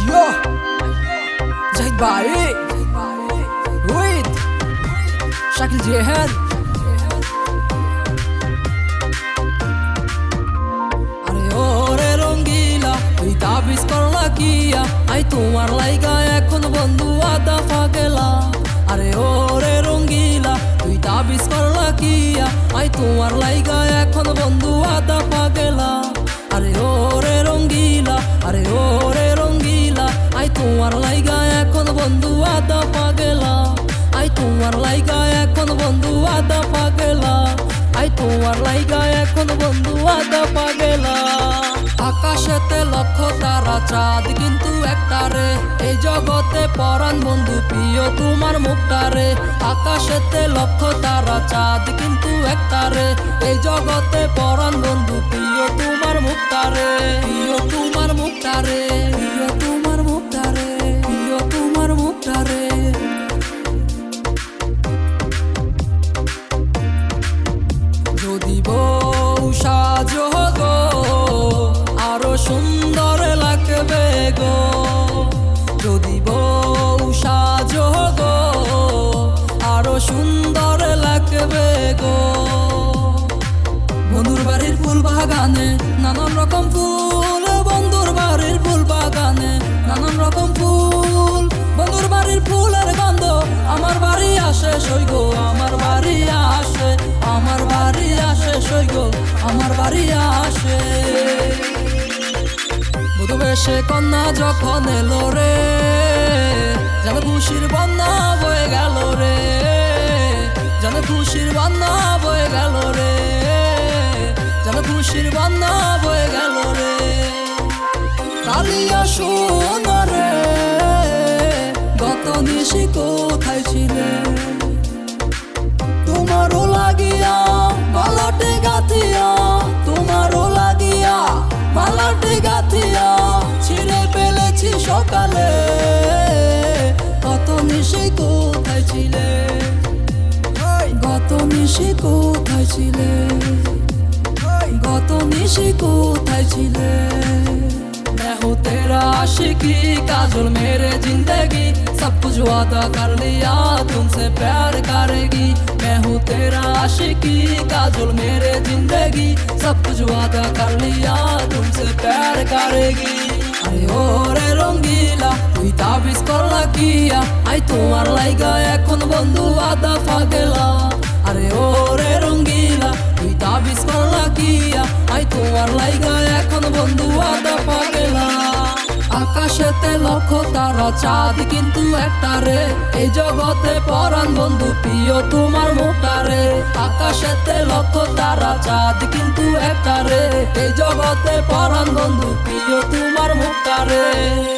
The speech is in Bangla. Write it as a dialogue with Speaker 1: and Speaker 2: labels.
Speaker 1: আইয়ো জাহিদ ভাই রোহিত শাকিল জেহেন আরে ওরে রঙ্গিলা, তুই তাবিজ করলা কিয়া? আই তোমার লাইগা এখন বন্ধু আদা ফাগেলা আরে ওরে রঙ্গিলা, তুই তাবিজ করলা কিয়া? আই তোমার লাইগা এখন বন্ধু আদা পাগেলা। আরে ওরে রঙ্গিলা তোমার লাইগা এখন বন্ধু আদা পাগেলা। আকাশেতে লক্ষ তারা, চাঁদ কিন্তু একটা রে। এই জগতে পরাণ বন্ধু, প্রিয় তোমার মুখটা রে। আকাশেতে লক্ষ তারা, চাঁদ কিন্তু একটা রে। এই জগতে পরাণ বন্ধু, প্রিয় তোমার মুখটা রে। প্রিয় তোমার মুখটা গো বউ সাজো গো, আরও সুন্দর লাগবে গো। বন্ধুর বাড়ির ফুল বাগানে নানান রকম ফুল, বন্ধুর বাড়ির ফুল বাগানে নানান রকম ফুল। বন্ধুর বাড়ির ফুলের গন্ধ আমার বাড়ি আসে সৈগ আমার বাড়ি আসে, আমার বাড়ি আসে সৈগ আমার বাড়ি আসে। বধু বেশে কন্যা যখন এলো রে, যেন খুশির বন্যা বয়ে গেল রে, যেন খুশির বন্যা বয়ে গেল রে, যেন খুশির বন্যা বয়ে গেল রে। কোথায় ছিলে গত নিশি কোথায় ছিলে গত নিশি কোথায় ছিলে मैं हूँ तेरा आशिकी काजल मेरे जिंदगी सब कुछ वादा कर लिया तुमसे प्यार करेगी मैं हूँ तेरा आशिकी काजल मेरे जिंदगी सब कुछ वादा कर लिया तुमसे प्यार करेगी আরে ওরে রঙ্গিলা তুই তাবিজ করলা কিয়া? আই তোমার লাইগা এখন বন্ধু আদা ফাগেলা আরে ওরে রঙ্গিলা তুই তাবিজ করলা কিয়া? আই তোমার লাইগা এখন বন্ধু আদা পাগেলা। আকাশেতে লক্ষ তারা, চাঁদ কিন্তু একটা রে। এই জগতে পরাণ বন্ধু, প্রিয় তোমার মোটা রে। আকাশেতে লক্ষ তারা, চাঁদ কিন্তু একটা রে। এই জগতে পরাণ বন্ধু, প্রিয় তোমার মোটা রে।